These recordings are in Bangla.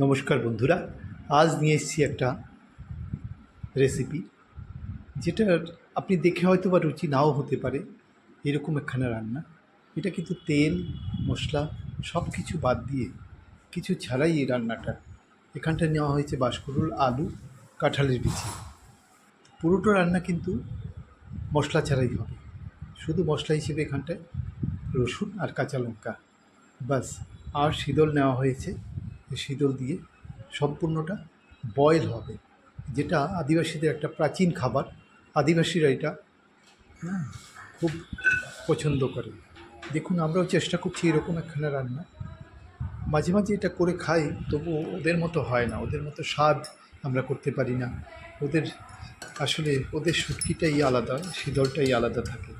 নমস্কার বন্ধুরা, আজ নিয়ে এসেছি একটা রেসিপি যেটা আপনি দেখে হয়তো বা রুচি নাও হতে পারে, এরকম একখানা রান্না। এটা কিন্তু তেল, মশলা সব কিছু বাদ দিয়ে কিছু ছাড়াই এই রান্নাটা। এখানটা নেওয়া হয়েছে বাঁশকুড়ুল আলু, কাঁঠালের বিচি। পুরোটা রান্না কিন্তু মশলা ছাড়াই হবে। শুধু মশলা হিসেবে এখানটায় রসুন আর কাঁচা লঙ্কা। বাস আর শীতল নেওয়া হয়েছে শীতল দিয়ে সম্পূর্ণটা বয়েল হবে যেটা আদিবাসীদের একটা প্রাচীন খাবার। আদিবাসীরা এটা হ্যাঁ, খুব পছন্দ করে। দেখুন আমরাও চেষ্টা করছি এরকম একখানা রান্না। মাঝে মাঝে এটা করে খাই তবু ওদের মতো হয় না। ওদের মতো স্বাদ আমরা করতে পারি না। ওদের আসলে ওদের শুটকিটাই আলাদা শীতলটাই আলাদা থাকে।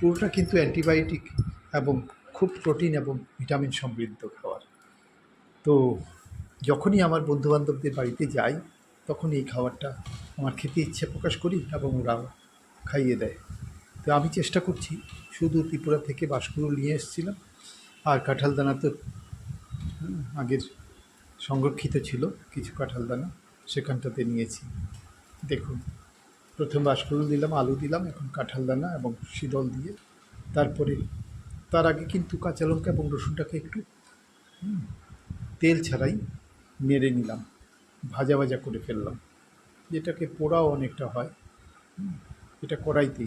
পুরোটা কিন্তু অ্যান্টিবায়োটিক এবং খুব প্রোটিন এবং ভিটামিন সমৃদ্ধ। তো যখনই আমার বন্ধুবান্ধবদের বাড়িতে যাই তখন এই খাবারটা আমার খেতে ইচ্ছে প্রকাশ করি এবং ওরা খাইয়ে দেয়। তো আমি চেষ্টা করছি শুধু ত্রিপুরা থেকে বাঁশকুড়ো নিয়ে এসেছিলাম। আর কাঁঠাল দানা তো আগের সংরক্ষিত ছিল, কিছু কাঁঠাল দানা সেখানটাতে নিয়েছি। দেখুন, প্রথম বাঁশকুড়ুল দিলাম, আলু দিলাম, এখন কাঁঠাল দানা এবং শীতল দিয়ে। তারপরে, তার আগে কিন্তু কাঁচা লঙ্কা এবং রসুনটাকে একটু তেল ছাড়াই নেড়ে নিলাম, ভাজা ভাজা করে ফেললাম। যেটাকে পোড়াও অনেকটা হয়, এটা কড়াইতে,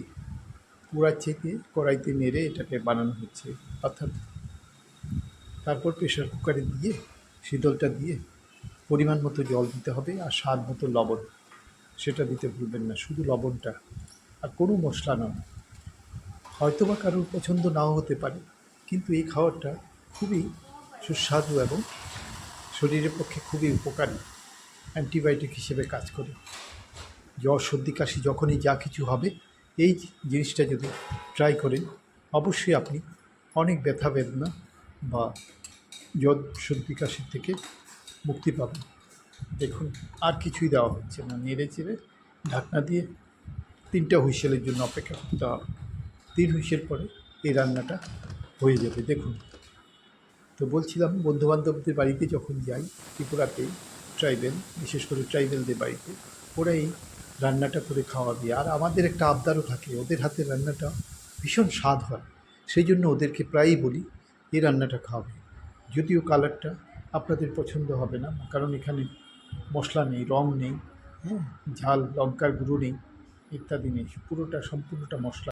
পোড়ার চেপে কড়াইতে নেড়ে এটাকে বানানো হচ্ছে, অর্থাৎ তারপর প্রেশার কুকারে দিয়ে, শীতলটা দিয়ে পরিমাণ মতো জল দিতে হবে আর স্বাদ মতো লবণ, সেটা দিতে ভুলবেন না, শুধু লবণটা আর কোনো মশলা নয় হয়তো বা কারোর পছন্দ নাও হতে পারে, কিন্তু এই খাবারটা খুবই সুস্বাদু এবং শরীরের পক্ষে খুবই উপকারী অ্যান্টিবায়োটিক হিসেবে কাজ করে। জ্বর, সর্দি, কাশি যখনই যা কিছু হবে, এই জিনিসটা যদি ট্রাই করেন, অবশ্যই আপনি অনেক ব্যথা বেদনা বা জ্বর, সর্দি কাশির থেকে মুক্তি পাবেন। দেখুন, আর কিছুই দেওয়া হচ্ছে না। নেড়ে চেড়ে ঢাকনা দিয়ে তিনটা হুইসেলের জন্য অপেক্ষা করতে হবে। তিন হুইসেল পরে এই রান্নাটা হয়ে যাবে। দেখুন তো বলছিলাম, বন্ধুবান্ধবদের বাড়িতে যখন যাই ত্রিপুরাতে ট্রাইবেল, বিশেষ করে ট্রাইবেলদের বাড়িতে ওরা এই রান্নাটা করে খাওয়াবে। আর আমাদের একটা আবদারও থাকে, ওদের হাতের রান্নাটা ভীষণ স্বাদ হয়, সেই জন্য ওদেরকে প্রায়ই বলি, এই রান্নাটা খাওয়াবে। যদিও কালারটা আপনাদের পছন্দ হবে না, কারণ এখানে মশলা নেই, রং নেই হ্যাঁ ঝাল, লঙ্কার গুঁড়ো নেই, ইত্যাদি নেই, পুরোটা, সম্পূর্ণটা মশলা।